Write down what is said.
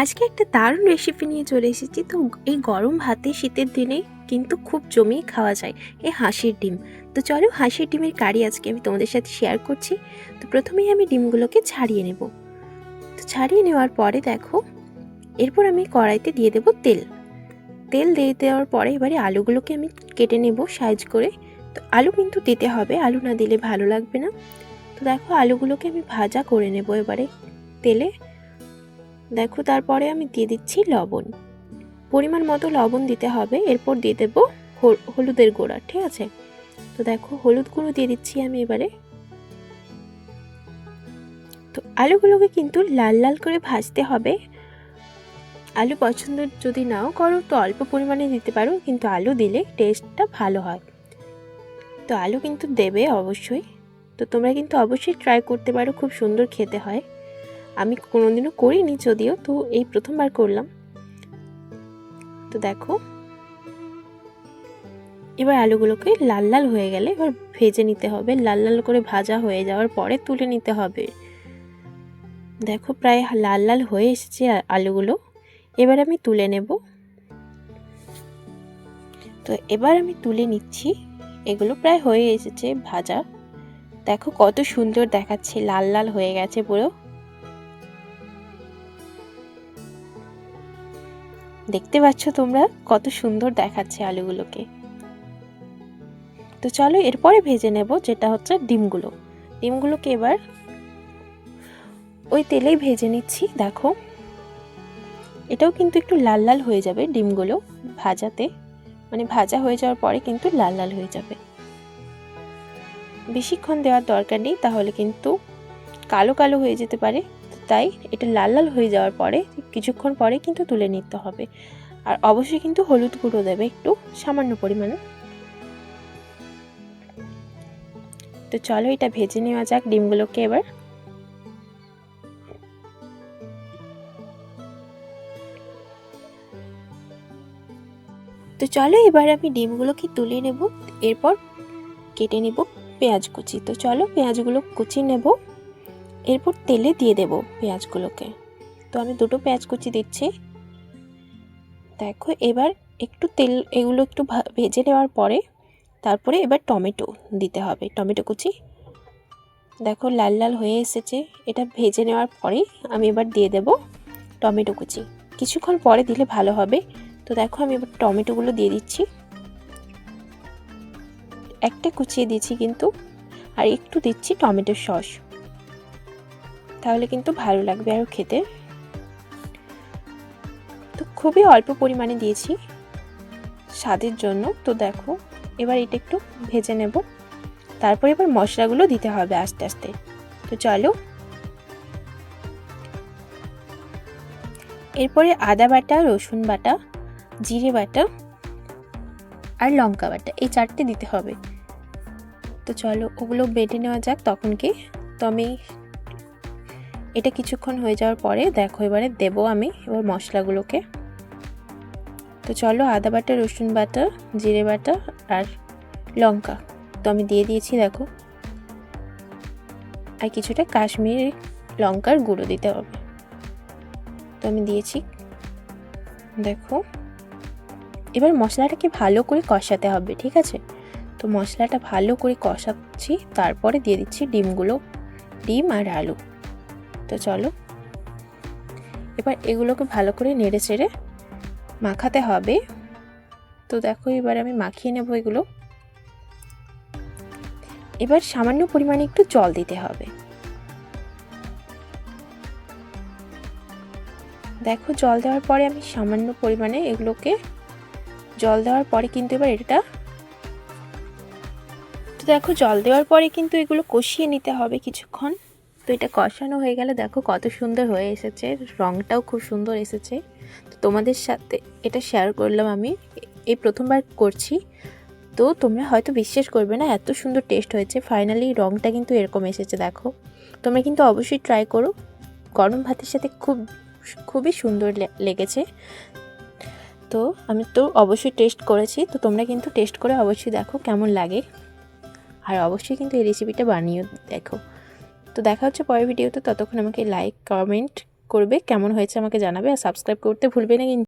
আজকে একটা দারুণ রেসিপি নিয়ে চলে এসেছি। তো এই গরম ভাতে শীতের দিনে কিন্তু খুব জমিয়ে খাওয়া যায় এই হাঁসের ডিম। তো চলো হাঁসের ডিমের কারি আজকে আমি তোমাদের সাথে শেয়ার করছি। তো প্রথমেই আমি ডিমগুলোকে ছাড়িয়ে নেব। তো ছাড়িয়ে নেওয়ার পরে দেখো, এরপর আমি কড়াইতে দিয়ে দেব তেল। তেল দিয়ে দেওয়ার পরে এবারে আলুগুলোকে আমি কেটে নেব সাইজ করে। তো আলু কিন্তু দিতে হবে, আলু না দিলে ভালো লাগবে না। তো দেখো আলুগুলোকে আমি ভাজা করে নেব এবারে তেলে। দেখো, তারপরে আমি দিয়ে দিচ্ছি লবণ। পরিমাণ মতো লবণ দিতে হবে, এরপর দিয়ে দেবো হল- হলুদের গুঁড়া, ঠিক আছে? তো দেখো, হলুদ গুঁড়ো দিয়ে দিচ্ছি আমি এবারে। তো আলুগুলোকে কিন্তু লাল লাল করে ভাজতে হবে। আলু পছন্দ যদি নাও করো, তো অল্প পরিমাণে দিতে পারো, কিন্তু আলু দিলে টেস্টটা ভালো হয়। তো আলু কিন্তু দেবে অবশ্যই। তো তোমরা কিন্তু অবশ্যই ট্রাই করতে পারো, খুব সুন্দর খেতে হয়। আমি কোনোদিনও করিনি, যদিও তো এই প্রথমবার করলাম। তো দেখো, এবার আলুগুলোকে লাল লাল হয়ে গেলে এবার ভেজে নিতে হবে। লাল লাল করে ভাজা হয়ে যাওয়ার পরে তুলে নিতে হবে। দেখো, প্রায় লাল লাল হয়ে এসেছে আলুগুলো। এবার আমি তুলে নেব। তো এবার আমি তুলে নিচ্ছি। এগুলো প্রায় হয়ে এসেছে ভাজা। দেখো কত সুন্দর দেখাচ্ছে, লাল লাল হয়ে গেছে পুরো। দেখতে পাচ্ছ তোমরা? কত সুন্দর দেখাচ্ছে আলুগুলোকে। তো চলো এরপরে ভেজে নেব, যেটা হচ্ছে ডিমগুলো। ডিমগুলোকে এবার ওই তেলেই ভেজে নিচ্ছি, দেখো। এটাও কিন্তু একটু লাল লাল হয়ে যাবে ডিমগুলো ভাজাতে। মানে ভাজা হয়ে যাওয়ার পরে কিন্তু লাল লাল হয়ে যাবে। বেশিক্ষণ দেওয়ার দরকার নেই, তাহলে কিন্তু কালো কালো হয়ে যেতে পারে। তাই এটা লাল লাল হয়ে যাওয়ার পরে কিছুক্ষণ পরে কিন্তু তুলে নিতে হবে। আর অবশ্যই কিন্তু হলুদ গুঁড়ো দেবে একটু সামান্য পরিমাণে। তো চলো এটা ভেজে নেওয়া যাক ডিমগুলোকে এবার। তো চলো এবার আমি ডিমগুলোকে তুলে নেব, এরপর কেটে নেব পেঁয়াজ কুচি। তো চলো পেঁয়াজগুলো কুচি নেব। এরপর তেলে দিয়ে দেব পেঁয়াজগুলোকে। তো আমি দুটো পেঁয়াজ কুচি দিচ্ছি। দেখো, এবার একটু তেল, এগুলো একটু ভেজে নেওয়ার পরে তারপরে এবার টমেটো দিতে হবে, টমেটো কুচি। দেখো, লাল লাল হয়ে এসেছে। এটা ভেজে নেওয়ার পরে আমি এবার দিয়ে দেব টমেটো কুচি। কিছুক্ষণ পরে দিলে ভালো হবে। তো দেখো, আমি এবার টমেটোগুলো দিয়ে দিচ্ছি। একটা কুচিয়ে দিচ্ছি কিন্তু, আর একটু দিচ্ছি টমেটোর সস। তাহলে কিন্তু ভালো লাগবে আরও খেতে। তো খুবই অল্প পরিমাণে দিয়েছি স্বাদের জন্য। তো দেখো, এবার এটা একটু ভেজে নেব। তারপর এবার মশলাগুলো দিতে হবে আস্তে আস্তে। তো চলো। এরপরে আদা বাটা, রসুন বাটা, জিরে বাটা আর লঙ্কা বাটা, এই চারটে দিতে হবে। তো চলো, ওগুলো বেটে নেওয়া যাক তখনকে তো আমি এটা কিছুক্ষণ হয়ে যাওয়ার পরে দেখো, এবারে দেবো আমি এবার মশলাগুলোকে। তো চলো আদা বাটা, রসুন বাটা, জিরে বাটা আর লঙ্কা। তো আমি দিয়ে দিয়েছি দেখো। আর কিছুটা কাশ্মীরি লঙ্কার গুঁড়ো দিতে হবে। তো আমি দিয়েছি। দেখো। এবার মশলাটাকে ভালো করে কষাতে হবে, ঠিক আছে? তো মশলাটা ভালো করে কষাচ্ছি, তারপরে দিয়ে দিচ্ছি ডিমগুলো, ডিম আর আলু। তো চলো। এবার এগুলোকে ভালো করে নেড়ে চেড়ে মাখাতে হবে। তো দেখো, এবার আমি মাখিয়ে নেব এগুলো। এবার সামান্য পরিমাণে একটু জল দিতে হবে। দেখো, জল দেওয়ার পরে আমি সামান্য পরিমাণে এগুলোকে, জল দেওয়ার পরে কিন্তু এবার এটা, তো দেখো, জল দেওয়ার পরে কিন্তু এগুলো কষিয়ে নিতে হবে কিছুক্ষণ। তো এটা কষানো হয়ে গেলে দেখো কত সুন্দর হয়ে এসেছে। রঙটাও খুব সুন্দর এসেছে। তো তোমাদের সাথে এটা শেয়ার করলাম আমি। এই প্রথমবার করছি। তো তোমরা হয়তো বিশ্বাস করবে না, এত সুন্দর টেস্ট হয়েছে। ফাইনালি রঙটা কিন্তু এরকম এসেছে, দেখো। তোমরা কিন্তু অবশ্যই ট্রাই করো। গরম ভাতের সাথে খুব, খুবই সুন্দর লেগেছে। তো আমি তো অবশ্যই টেস্ট করেছি। তো তোমরা কিন্তু টেস্ট করে অবশ্যই দেখো কেমন লাগে। আর অবশ্যই কিন্তু এই রেসিপিটা বানিয়েও দেখো। তো দেখা হচ্ছে পরের ভিডিওতে। ততক্ষণ আমাকে লাইক কমেন্ট করবে, কেমন হয়েছে আমাকে জানাবে, আর সাবস্ক্রাইব করতে ভুলবে না কিন্তু।